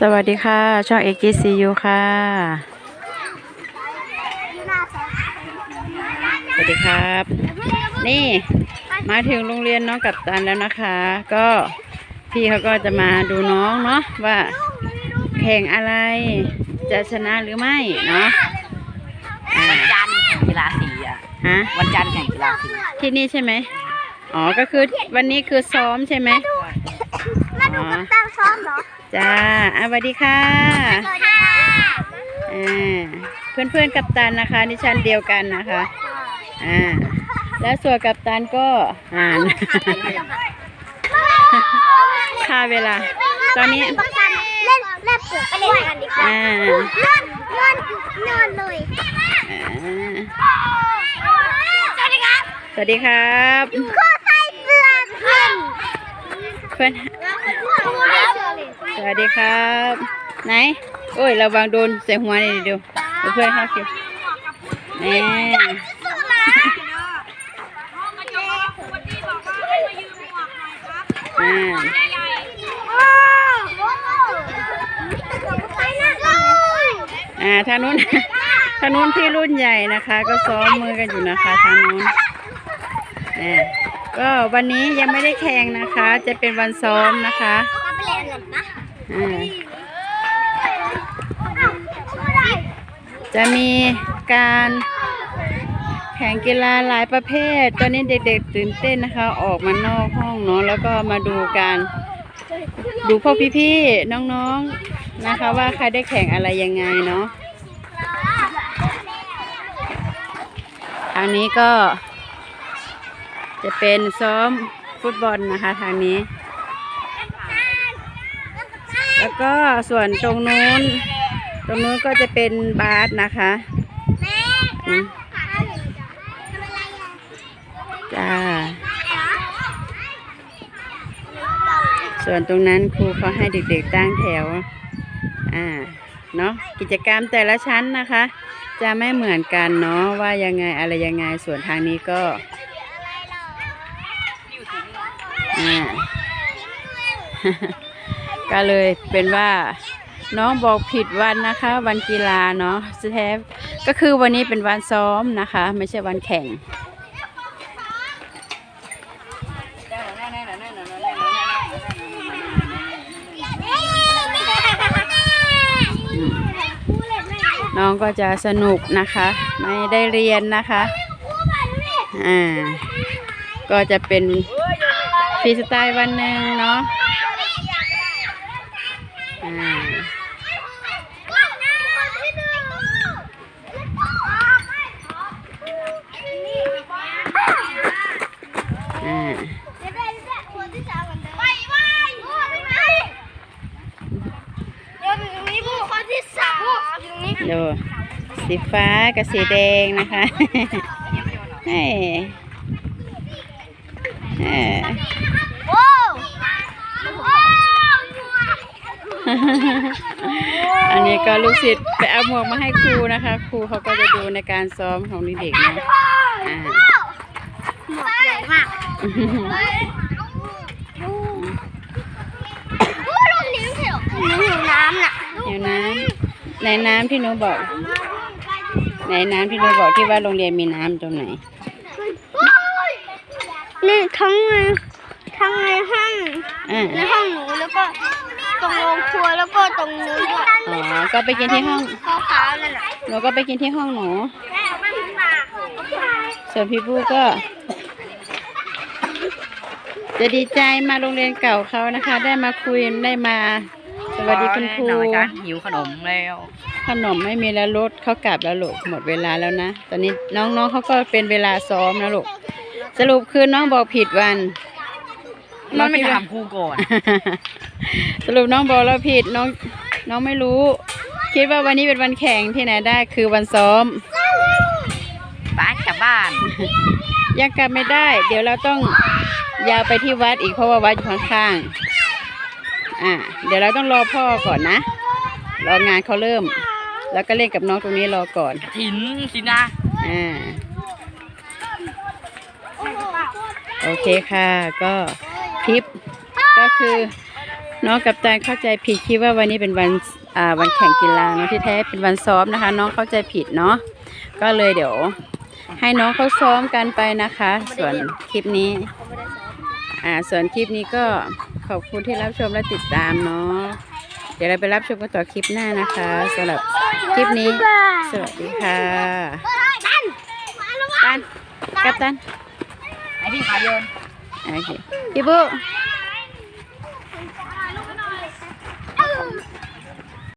สวัสดีค่ะ ช่องเอกิซียูค่ะ สวัสดีครับ นี่มาถึงโรงเรียนน้องกับตันแล้วนะคะ ก็พี่เขาก็จะมาดูน้องเนาะว่าแข่งอะไรจะชนะหรือไม่เนาะอ่าวันจันทร์แข่งกีฬาสีอะฮะวันจันทร์แข่งกีฬาสีที่นี่ใช่ไหมอ๋อก็คือวันนี้คือซ้อมใช่ไหม มาดูกับตันซ้อมเหรอจ้าอะสวัสดีค่ะสวัสดีค่ะอ่าเพื่อนๆกับตันนะคะนิชันเดียวกันนะคะอ่าแล้วส่วนกับตันก็อ่านค่าเวลา ตอนนี้เล่นเล่นเปลือกไปเล่นกันดีกว่าอ่านอนนอนนอนเลยอ่าสวัสดีครับ สวัสดีครับก็ใส่เสื้อเพื่อน เพื่อน เสื้อเลย ส วัสดีครับ ไหน โอ้ยระวังโดนใส่หัวนี่เดี๋ยวเดียวเพื่อนเขาเก็บนี่อ่าอ่าทางนู้นทางนู้นพี่รุ่นใหญ่นะคะ ก็ซ้อมมือกันอยู่นะคะทางนู้นอ่ก็วันนี้ยังไม่ได้แข่งนะคะ จะเป็นวันซ้อมนะคะ จะมีการแข่งกีฬาหลายประเภท ตอนนี้เด็กๆตื่นเต้นนะคะ ออกมานอกห้องเนาะแล้วก็มาดูการดูพวกพี่ๆน้องๆนะคะ ว่าใครได้แข่งอะไรยังไงเนาะทางนี้ก็จะเป็นซ้อมฟุตบอลนะคะทางนี้ แล้วก็ส่วนตรงนู้น ตรงนู้นก็จะเป็นบาสนะคะอืมจ้า ส่วนตรงนั้นครูเขาให้เด็กๆตั้งแถว อ่า เนาะกิจกรรมแต่ละชั้นนะคะ จะไม่เหมือนกันเนาะว่ายังไงอะไรยังไง ส่วนทางนี้ก็ อ่า ก็เลยเป็นว่าน้องบอกผิดวันนะคะ วันกีฬาเนาะแทฟก็คือวันนี้เป็นวันซ้อมนะคะ ไม่ใช่วันแข่งน้องก็จะสนุกนะคะ ไม่ได้เรียนนะคะอ่าก็จะเป็นฟรีสไตล์วันหนึ่งเนาะ ดูสีฟ้ากับสีแดงนะคะ เฮ้ยเอ้ยอันนี้ก็ลูกศิษย์ไปเอาหมวกมาให้ครูนะคะ ครูเขาก็จะดูในการซ้อมของเด็กๆนะอ่าใหญ่มากลมนี้ไม่ใช่หรอหิวน้ำน่ะเดี๋ยวน้ำในน้ำที่หนูบอก ในน้ำที่หนูบอกที่ว่าโรงเรียนมีน้ำตรงไหนนี่ทั้งใน ทั้งในห้องอ่าในห้องหนูแล้วก็ตรงโรงครัวแล้วก็ตรงนู้นด้วยอ๋อก็ไปกินที่ห้องขาวๆนั่นแหละหนูก็ไปกินที่ห้องหนูแม่ไม่ถึงมาส่วนพี่ผู้ก็ จะดีใจมาโรงเรียนเก่าเขานะคะ ได้มาคุยได้มาสวัสดีคุณครูแน่นอนจ้ะหิวขนมแล้วขนมไม่มีแล้วรถเขากลับแล้วลูกหมดเวลาแล้วนะ ตอนนี้น้องๆเขาก็เป็นเวลาซ้อมนะลูกสรุปคือน้องบอกผิดวัน น้องไม่ถามครูก่อน สรุปน้องบอกแล้วผิดน้องน้องไม่รู้ คิดว่าวันนี้เป็นวันแข่งที่ไหนได้คือวันซ้อมไปกลับบ้าน ยังกลับไม่ได้ เดี๋ยวเราต้องยาวไปที่วัดอีกเพราะว่าวัดอยู่ข้างๆอ่าเดี๋ยวเราต้องรอพ่อก่อนนะรองานเขาเริ่ม แล้วก็เล่นกับน้องตรงนี้รอก่อนถินสินะอ่าโอเคค่ะก็ คลิป ก็คือน้องกับตันเข้าใจผิดคิดว่าวันนี้เป็นวันอ่าวันแข่งกีฬาเนาะที่แท้เป็นวันซ้อมนะคะ น้องเข้าใจผิดเนาะก็เลยเดี๋ยว ให้น้องเขาซ้อมกันไปนะคะ ส่วนคลิปนี้อ่าส่วนคลิปนี้ก็ขอบคุณที่รับชมและติดตามเนาะเดี๋ยวเราไปรับชมกันต่อคลิปหน้านะคะสำหรับคลิปนี้ สวัสดีค่ะตันมาแล้ววะตันกัปตันไอพี่ขาโยน โอเคพี่บุ๊